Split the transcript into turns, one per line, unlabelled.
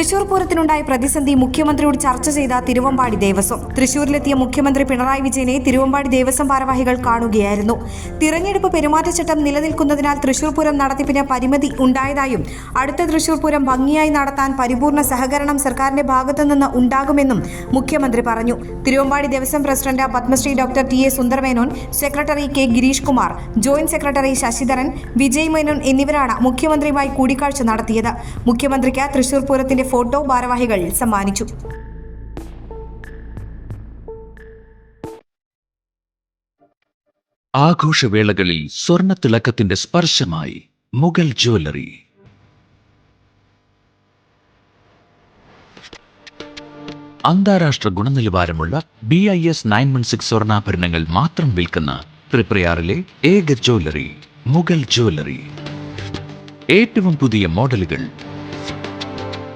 തൃശൂർ പൂരത്തിനുണ്ടായ പ്രതിസന്ധി മുഖ്യമന്ത്രിയോട് ചർച്ച ചെയ്ത തിരുവമ്പാടി ദേവസ്വം. തൃശൂരിലെത്തിയ മുഖ്യമന്ത്രി പിണറായി വിജയനെ തിരുവമ്പാടി ദേവസ്വം ഭാരവാഹികൾ കാണുകയായിരുന്നു. തിരഞ്ഞെടുപ്പ് പെരുമാറ്റച്ചട്ടം നിലനിൽക്കുന്നതിനാൽ തൃശൂർ പൂരം നടത്തിപ്പിന് പരിമിതി ഉണ്ടായതായും അടുത്ത തൃശൂർ പൂരം ഭംഗിയായി നടത്താൻ പരിപൂർണ സഹകരണം സർക്കാരിന്റെ ഭാഗത്തു നിന്ന് ഉണ്ടാകുമെന്നും മുഖ്യമന്ത്രി പറഞ്ഞു. Thiruvambadi Devaswom president Padmashri doctor T. A. Sundaramenon secretary K. Girish Kumar joint secretary Sasidharan Vijay Menon എന്നിവരാണ് മുഖ്യമന്ത്രിയുമായി കൂടിക്കാഴ്ച നടത്തിയത്. മുഖ്യമന്ത്രിക്ക് തൃശൂർ പൂരത്തിന്റെ ഫോട്ടോ ഭാരവാഹികൾ സമ്മാനിച്ചു.
ആഘോഷവേളകളിൽ സ്വർണത്തിളക്കത്തിന്റെ സ്പർശമായി മുഗൾ ജ്വല്ലറി. അന്താരാഷ്ട്ര ഗുണനിലവാരമുള്ള B I S nine one six സ്വർണാഭരണങ്ങൾ മാത്രം വിൽക്കുന്ന ത്രിപ്രയാറിലെ ഏക ജ്വല്ലറി മുഗൾ ജ്വല്ലറി. ഏറ്റവും പുതിയ മോഡലുകൾ